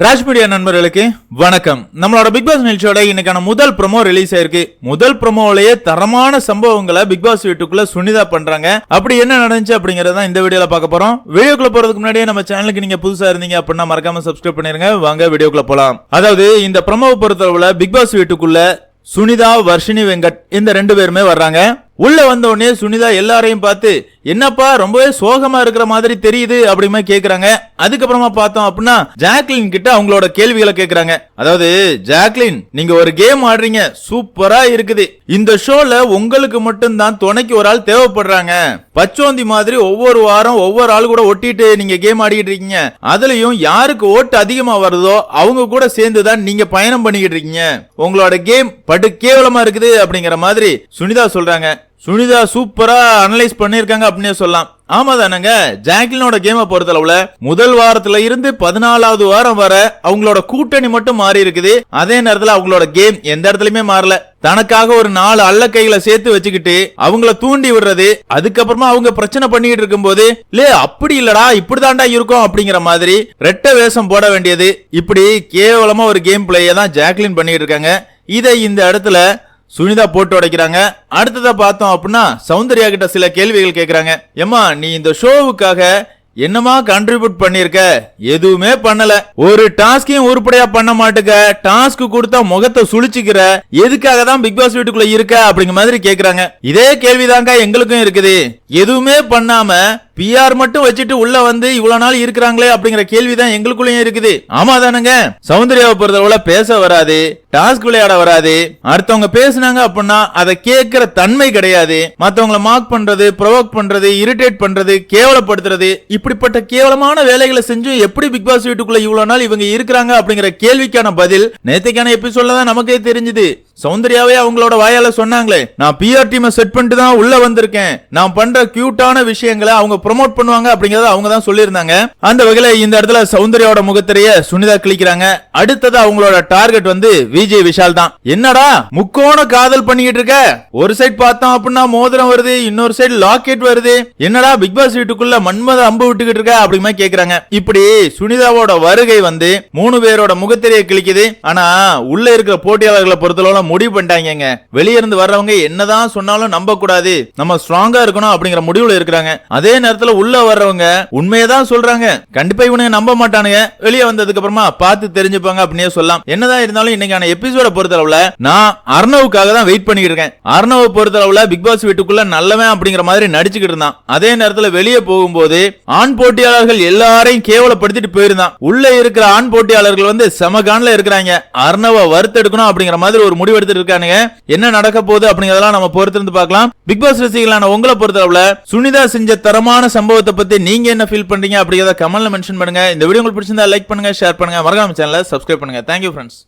Raj media நண்பர்களுக்கு வணக்கம். நம்மளோட பிக் பாஸ் நிகழ்ச்சியோட இன்னைக்கான முதல் ப்ரோமோ ரிலீஸ் ஆயிருக்கு. முதல் ப்ரோமோலயே தரமான சம்பவங்களை பிக் பாஸ் வீட்டுக்குள்ள சுனிதா பண்றாங்க. அப்படி என்ன நடந்துச்சு அப்படிங்கறத இந்த வீடியோல பார்க்க போறோம். வீடியோக்குள்ள போறதுக்கு முன்னாடியே நம்ம சேனலுக்கு நீங்க புதுசா இருந்தீங்க அப்படின்னா மறக்காம சப்ஸ்கிரைப் பண்ணிருங்க. வாங்க வீடியோக்குள்ள போலாம். அதாவது இந்த ப்ரோமோவை பொறுத்தளவுல பிக் பாஸ் வீட்டுக்குள்ள சுனிதா வர்ஷினி வெங்கட் இந்த ரெண்டு பேருமே வர்றாங்க. உள்ள வந்த உடனே சுனிதா எல்லாரையும் பார்த்து என்னப்பா ரொம்பவே சோகமா இருக்கிற மாதிரி தெரியுது அப்படிமா கேக்குறாங்க. அதுக்கப்புறமா பார்த்தோம் அப்படின்னா ஜாக்லின் கிட்ட அவங்களோட கேள்விகளை கேக்குறாங்க. அதாவது ஜாக்லின் நீங்க ஒரு கேம் ஆடுறீங்க சூப்பரா இருக்குது. இந்த ஷோல உங்களுக்கு மட்டும் தான் துணைக்கு ஒரு ஆள் தேவைப்படுறாங்க. பச்சோந்தி மாதிரி ஒவ்வொரு வாரம் ஒவ்வொரு ஆள் கூட ஒட்டிட்டு நீங்க கேம் ஆடிக்கிட்டு இருக்கீங்க. அதுலயும் யாருக்கு ஓட்டு அதிகமா வருதோ அவங்க கூட சேர்ந்து தான் நீங்க பயணம் பண்ணிக்கிட்டு இருக்கீங்க. உங்களோட கேம் படு கேவலமா இருக்குது அப்படிங்கிற மாதிரி சுனிதா சொல்றாங்க. சுனிதா சூப்பரா அனலைஸ் பண்ணிருக்காங்க அப்படின்னே சொல்லலாம். ஆமா தானங்க ஜாக்லினோட கேமை பொறுத்தளவுல முதல் வாரத்துல இருந்து பதினாலாவது வாரம் வர அவங்களோட கூட்டணி மட்டும் மாறி இருக்குது. அதே நேரத்துல அவங்களோட கேம் எந்த இடத்துலயுமே மாறல. தனக்காக ஒரு நாலு அல்ல கைகளை சேர்த்து வச்சுக்கிட்டு அவங்கள தூண்டி விடுறது அதுக்கப்புறமா அவங்க பிரச்சனை பண்ணிட்டு இருக்கும்போது லே அப்படி இல்லடா இப்படிதான்டா இருக்கும் அப்படிங்கிற மாதிரி ரெட்ட வேஷம் போட வேண்டியது. இப்படி கேவலமா ஒரு கேம் பிளேயை தான் ஜாக்லின் பண்ணிட்டு இருக்காங்க. இதை இந்த இடத்துல சுனிதா போட்டு உடைக்கிறாங்க அடுத்ததா பார்த்தோம் அப்படின்னா சௌந்தர்யா கிட்ட சில கேள்விகள் கேட்கறாங்க ஏமா நீ இந்த ஷோவுக்காக என்னமா கண்ட்ரிபியூட் பண்ணிருக்க? எதுவுமே பண்ணல. ஒரு டாஸ்கையும் உருப்படியா பண்ண மாட்டுக்க. டாஸ்க் கொடுத்தா முகத்தை சுழிச்சுக்கிற எதுக்காக தான் பிக் பாஸ் வீட்டுக்குள்ள இருக்க? அப்படிங்கிற மாதிரி கேக்குறாங்க. இதே கேள்விதாங்க எங்களுக்கும் இருக்குது. எதுவுமே பண்ணாம பிஆர் மட்டும் வச்சுட்டு உள்ள வந்து இவ்வளவு நாள் இருக்கிறாங்களே அப்படிங்கிற கேள்விதான் எங்களுக்குள்ளயும் இருக்குது. ஆமா தானுங்க? சௌந்தர்யாவை பொறுத்தளவுல பேச வராது டாஸ்க் விளையாட வராது. அடுத்தவங்க பேசுனாங்க அப்படின்னா அதை கேட்கிற தன்மை கிடையாது. மத்தவங்கள மார்க் பண்றது ப்ரொவோக் பண்றது இரிட்டேட் பண்றது கேவலப்படுத்துறது இப்படிப்பட்ட கேவலமான வேலைகளை செஞ்சு எப்படி பிக் பாஸ் வீட்டுக்குள்ள இவ்வளவு நாள் இவங்க இருக்கிறாங்க அப்படிங்கிற கேள்விக்கான பதில் நேத்தைக்கான எபிசோட்ல தான் நமக்கே தெரிஞ்சது. சௌந்தர்யாவே அவங்களோட வாயால சொன்னாங்களே நான் பிஆர் டீமை செட் பண்ணிட்டு தான் உள்ள வந்திருக்கேன். நான் பண்ற கியூட்டான விஷயங்களை அவங்க ப்ரொமோட் பண்ணுவாங்க அப்படிங்கறத அவங்க தான் சொல்லியிருந்தாங்க. அந்த வகையில இந்த இடத்துல சௌந்தர்யாவோட முகத்திரைய சுனிதா கிளிக்கிறாங்க. அடுத்தது அவங்களோட டார்கெட் வந்து விஜய் விஷால் தான். என்னடா முக்கோண காதல் பண்ணிக்கிட்டு இருக்க? ஒரு சைடு பார்த்தோம் அப்படின்னா மோதிரம் வருது இன்னொரு சைடு லாக்கெட் வருது. என்னடா பிக் பாஸ் வீட்டுக்குள்ள மன்மத அம்பு விட்டுக்கிட்டு இருக்க அப்படிமா கேக்குறாங்க. இப்படி சுனிதாவோட வருகை வந்து மூணு பேரோட முகத்திரையை கிழிக்குது. ஆனா உள்ள இருக்கிற போட்டியாளர்களை பொறுத்தளவுல முடிவு பண்ணிட்டாங்க வெளியிருந்து வர்றவங்க என்னதான் சொன்னாலும் நம்ப கூடாது நம்ம ஸ்ட்ராங்கா இருக்கணும் அப்படிங்கிற முடிவுல இருக்கிறாங்க. அதே நேரத்துல உள்ள வர்றவங்க உண்மையதான் சொல்றாங்க. கண்டிப்பா இவனுங்க நம்ப மாட்டானுங்க. வெளியே வந்ததுக்கு அப்புறமா பார்த்து தெரிஞ்சுப்பாங்க அப்படின்னே சொல்லலாம். என்னதான் இருந்தாலும் இன்னைக்கான எபிசோட பொறுத்தளவுல நான் அர்ணவுக்காக தான் வெயிட் பண்ணிட்டு இருக்கேன். அர்ணவ பொறுத்தளவுல பிக் பாஸ் வீட்டுக்குள்ள நல்லவன் அப்படிங்கிற மாதிரி நடிச்சுக்கிட்டு இருந்தான். அதே நேரத்துல வெளியே போகும்போது ஆண் போட்டியாளர்கள் எல்லாரையும் கேவலப்படுத்திட்டு போயிருந்தான். உள்ள இருக்கிற ஆண் போட்டியாளர்கள் வந்து செமகான்ல இருக்கிறாங்க. அர்ணவ வறுத்தெடுக்கணும் அப்படிங்கிற மாதிரி ஒரு முடிவு எடுத்துட்டு இருக்கானுங்க. என்ன நடக்க போகுது அப்படிங்கறதெல்லாம் நம்ம பொறுத்திருந்து பார்க்கலாம். பிக் பாஸ் ரசிகளான உங்களை பொறுத்தளவுல சுனிதா செஞ்ச தரமான சம்பவத்தை பத்தி நீங்க என்ன ஃபீல் பண்றீங்க அப்படிங்கறத கமெண்ட்ல மென்ஷன் பண்ணுங்க. இந்த வீடியோ உங்களுக்கு பிடிச்சிருந்தா லைக் பண்ணுங்க ஷேர் பண்ணுங்க. மறக்காம சேனலை சப்ஸ்கிரைப் பண்ணுங்க. Thank you friends